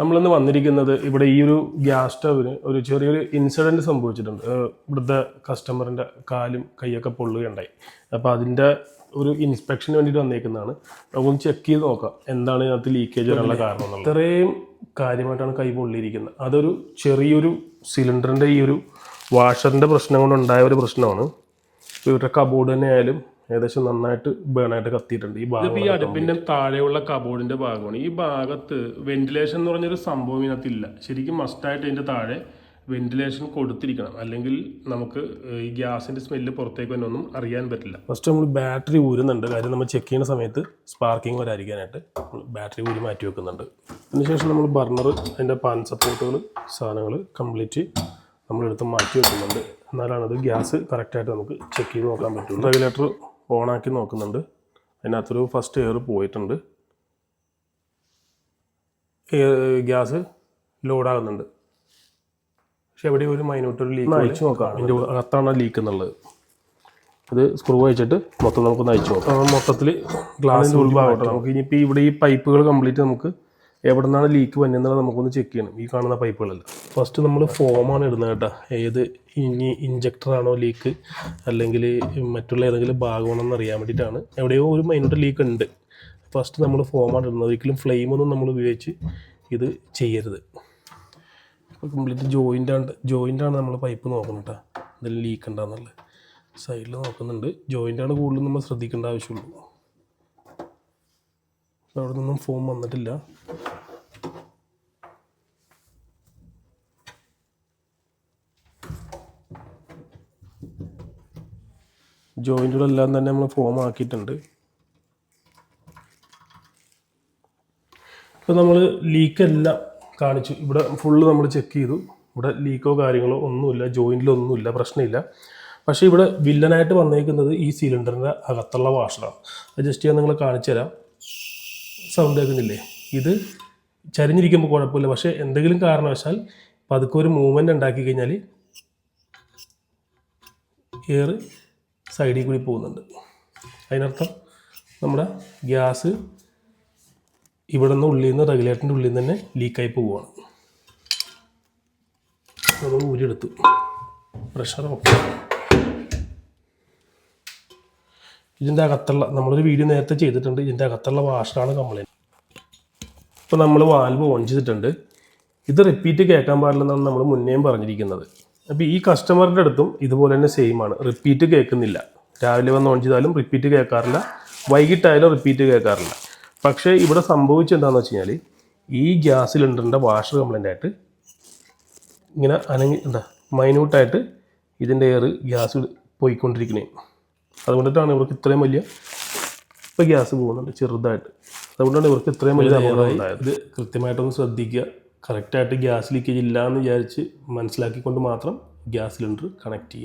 നമ്മളിന്ന് വന്നിരിക്കുന്നത് ഇവിടെ ഈ ഒരു ഗ്യാസ് സ്റ്റവിന് ഒരു ചെറിയൊരു ഇൻസിഡന്റ് സംഭവിച്ചിട്ടുണ്ട്. ഇവിടുത്തെ കസ്റ്റമറിന്റെ കാലും കൈയൊക്കെ പൊള്ളുകയുണ്ടായി. അപ്പോൾ അതിന്റെ ഒരു ഇൻസ്പെക്ഷന് വേണ്ടിയിട്ട് വന്നേക്കുന്നതാണ്. നമുക്കൊന്ന് ചെക്ക് ചെയ്ത് നോക്കാം എന്താണ് ഇതിനകത്ത് ലീക്കേജ് വരാനുള്ള കാരണം ഇത്രയും കാര്യമായിട്ടാണ് കൈ പൊള്ളിയിരിക്കുന്നത്. അതൊരു ചെറിയൊരു സിലിണ്ടറിന്റെ ഈ ഒരു വാഷറിന്റെ പ്രശ്നം കൊണ്ടുണ്ടായ ഒരു പ്രശ്നമാണ്. ഇവരുടെ കബോർഡ് തന്നെ ആയാലും ഏകദേശം നന്നായിട്ട് ബേണായിട്ട് കത്തിയിട്ടുണ്ട് ഈ ഭാഗം ഈ അടുപ്പിന്റെ താഴെയുള്ള കബോർഡിന്റെ ഭാഗമാണ്. ഈ ഭാഗത്ത് വെന്റിലേഷൻ എന്ന് പറഞ്ഞൊരു സംഭവം ഇതിനകത്തില്ല. ശരിക്കും മസ്റ്റായിട്ട് ഇതിന്റെ താഴെ വെന്റിലേഷൻ കൊടുത്തിരിക്കണം. അല്ലെങ്കിൽ നമുക്ക് ഈ ഗ്യാസിന്റെ സ്മെല്ല് പുറത്തേക്ക് തന്നെ ഒന്നും അറിയാൻ പറ്റില്ല. ഫസ്റ്റ് നമ്മൾ ബാറ്ററി ഊരുന്നുണ്ട്. കാര്യം നമ്മൾ ചെക്ക് ചെയ്യുന്ന സമയത്ത് സ്പാർക്കിംഗ് വരാതിരിക്കാനായിട്ട് നമ്മൾ ബാറ്ററി ഊരി മാറ്റി വെക്കുന്നുണ്ട്. അതിനുശേഷം നമ്മൾ ബർണർ അതിന്റെ പാൻ സപ്പോർട്ടുകൾ സാധനങ്ങൾ കംപ്ലീറ്റ് നമ്മളെടുത്ത് മാറ്റി വെക്കുന്നുണ്ട്. എന്നാലാണ് അത് ഗ്യാസ് കറക്റ്റായിട്ട് നമുക്ക് ചെക്ക് ചെയ്ത് നോക്കാൻ പറ്റുള്ളൂ. റെഗുലേറ്റർ ഓണാക്കി നോക്കുന്നുണ്ട്. അതിനകത്തൊരു ഫസ്റ്റ് എയർ പോയിട്ടുണ്ട്. ഗ്യാസ് ലോഡാകുന്നുണ്ട്. പക്ഷെ എവിടെ ഒരു മൈനൂട്ട് ഒരു ലീക്ക് അയച്ചു നോക്കാം അതിന്റെ അകത്താണ് ലീക്ക് എന്നുള്ളത്. അത് സ്ക്രൂ അയച്ചിട്ട് മൊത്തം നമുക്കൊന്ന് അയച്ചു നോക്കാം. മൊത്തത്തിൽ ഗ്ലാസിന്റെ ഉൾഭാഗം നമുക്ക് ഇനിയിപ്പോൾ ഇവിടെ ഈ പൈപ്പുകൾ കംപ്ലീറ്റ് നമുക്ക് എവിടെ നിന്നാണ് ലീക്ക് വന്നെന്നുള്ളത് നമുക്കൊന്ന് ചെക്ക് ചെയ്യണം. ഈ കാണുന്ന പൈപ്പുകളല്ല ഫസ്റ്റ് നമ്മൾ ഫോമാണ് ഇടുന്നത് കേട്ടോ. ഏത് ഇനി ഇഞ്ചക്ടറാണോ ലീക്ക് അല്ലെങ്കിൽ മറ്റുള്ള ഏതെങ്കിലും ഭാഗമാണെന്ന് അറിയാൻ വേണ്ടിയിട്ടാണ്. എവിടെയോ ഒരു മൈനോട്ട് ലീക്ക് ഉണ്ട്. ഫസ്റ്റ് നമ്മൾ ഫോമാണ് ഇടുന്നത്. ഒരിക്കലും ഫ്ലെയിമൊന്നും നമ്മൾ ഉപയോഗിച്ച് ഇത് ചെയ്യരുത്. ഇപ്പോൾ കംപ്ലീറ്റ് ജോയിന്റ് ആണ്. ജോയിന്റ് ആണ് നമ്മൾ പൈപ്പ് നോക്കുന്നത് കേട്ടോ. എന്തെങ്കിലും ലീക്ക് ഉണ്ടാകുന്നുള്ളത് സൈഡിൽ നോക്കുന്നുണ്ട്. ജോയിന്റ് ആണ് കൂടുതലും നമ്മൾ ശ്രദ്ധിക്കേണ്ട ആവശ്യമുള്ളൂ. അവിടെ നിന്നും ഫോം വന്നിട്ടില്ല. ജോയിന്റുകളെല്ലാം തന്നെ നമ്മൾ ഫോം ആക്കിയിട്ടുണ്ട്. ഇപ്പോൾ നമ്മൾ ലീക്കെല്ലാം കാണിച്ചു. ഇവിടെ ഫുള്ള് നമ്മൾ ചെക്ക് ചെയ്തു. ഇവിടെ ലീക്കോ കാര്യങ്ങളോ ഒന്നുമില്ല. ജോയിന്റിലൊന്നുമില്ല പ്രശ്നമില്ല. പക്ഷേ ഇവിടെ വില്ലനായിട്ട് വന്നേക്കുന്നത് ഈ സിലിണ്ടറിന്റെ അകത്തുള്ള വാഷറാണ് അത് ജസ്റ്റ് ഞാൻ നിങ്ങളെ കാണിച്ചു തരാം. സൗണ്ട് കേൾക്കുന്നില്ലേ? ഇത് ചരിഞ്ഞിരിക്കുമ്പോൾ കുഴപ്പമില്ല. പക്ഷേ എന്തെങ്കിലും കാരണവശാൽ പതുക്കെ ഒരു മൂവ്മെന്റ് ഉണ്ടാക്കി കഴിഞ്ഞാൽ എയർ സൈഡിൽ കൂടി പോകുന്നുണ്ട്. അതിനർത്ഥം നമ്മുടെ ഗ്യാസ് ഇവിടെ നിന്ന് ഉള്ളിൽ നിന്ന് റെഗുലേറ്ററിന്റെ ഉള്ളിൽ നിന്ന് തന്നെ ലീക്കായി പോവുകയാണ്. നമ്മൾ ഊരിയെടുത്തു. പ്രഷർ ഓക്കെ ഇതിന്റെ അകത്തുള്ള നമ്മളൊരു വീഡിയോ നേരത്തെ ചെയ്തിട്ടുണ്ട്. ഇതിന്റെ അകത്തുള്ള വാഷറാണ് കംപ്ലൈന്റ് ഇപ്പോൾ നമ്മൾ വാൽവ് ഓൺ ചെയ്തിട്ടുണ്ട്. ഇത് റിപ്പീറ്റ് കേൾക്കാൻ പാടില്ലെന്നാണ് നമ്മൾ മുന്നേയും പറഞ്ഞിരിക്കുന്നത്. അപ്പോൾ ഈ കസ്റ്റമറിന്റെ അടുത്തും ഇതുപോലെ തന്നെ സെയിം ആണ്. റിപ്പീറ്റ് കേൾക്കുന്നില്ല. രാവിലെ വന്ന് ഓൺ ചെയ്താലും റിപ്പീറ്റ് കേൾക്കാറില്ല. വൈകിട്ടായാലും റിപ്പീറ്റ് കേൾക്കാറില്ല. പക്ഷേ ഇവിടെ സംഭവിച്ചെന്താണെന്ന് വെച്ച് കഴിഞ്ഞാൽ ഈ ഗ്യാസ് സിലിണ്ടറിന്റെ വാഷർ കംപ്ലൈന്റ് ആയിട്ട് ഇങ്ങനെ അനങ്ങി എന്താ മൈന്യൂട്ടായിട്ട് ഇതിന്റെ എയർ ഗ്യാസ് പോയിക്കൊണ്ടിരിക്കണേ. അതുകൊണ്ടിട്ടാണ് ഇവർക്ക് ഇത്രയും വലിയ ഇപ്പോൾ ഗ്യാസ് പോകുന്നുണ്ട് ചെറുതായിട്ട്. അതുകൊണ്ടാണ് ഇവർക്ക് ഇത്രയും വലിയ അപകടം ഉണ്ടായത്. ഇത് കൃത്യമായിട്ടൊന്ന് ശ്രദ്ധിക്കുക. കറക്റ്റായിട്ട് ഗ്യാസ് ലീക്കേജ് ഇല്ല എന്ന് വിചാരിച്ച് മനസ്സിലാക്കിക്കൊണ്ട് മാത്രം ഗ്യാസ് സിലിണ്ടർ കണക്ട് ചെയ്യുക.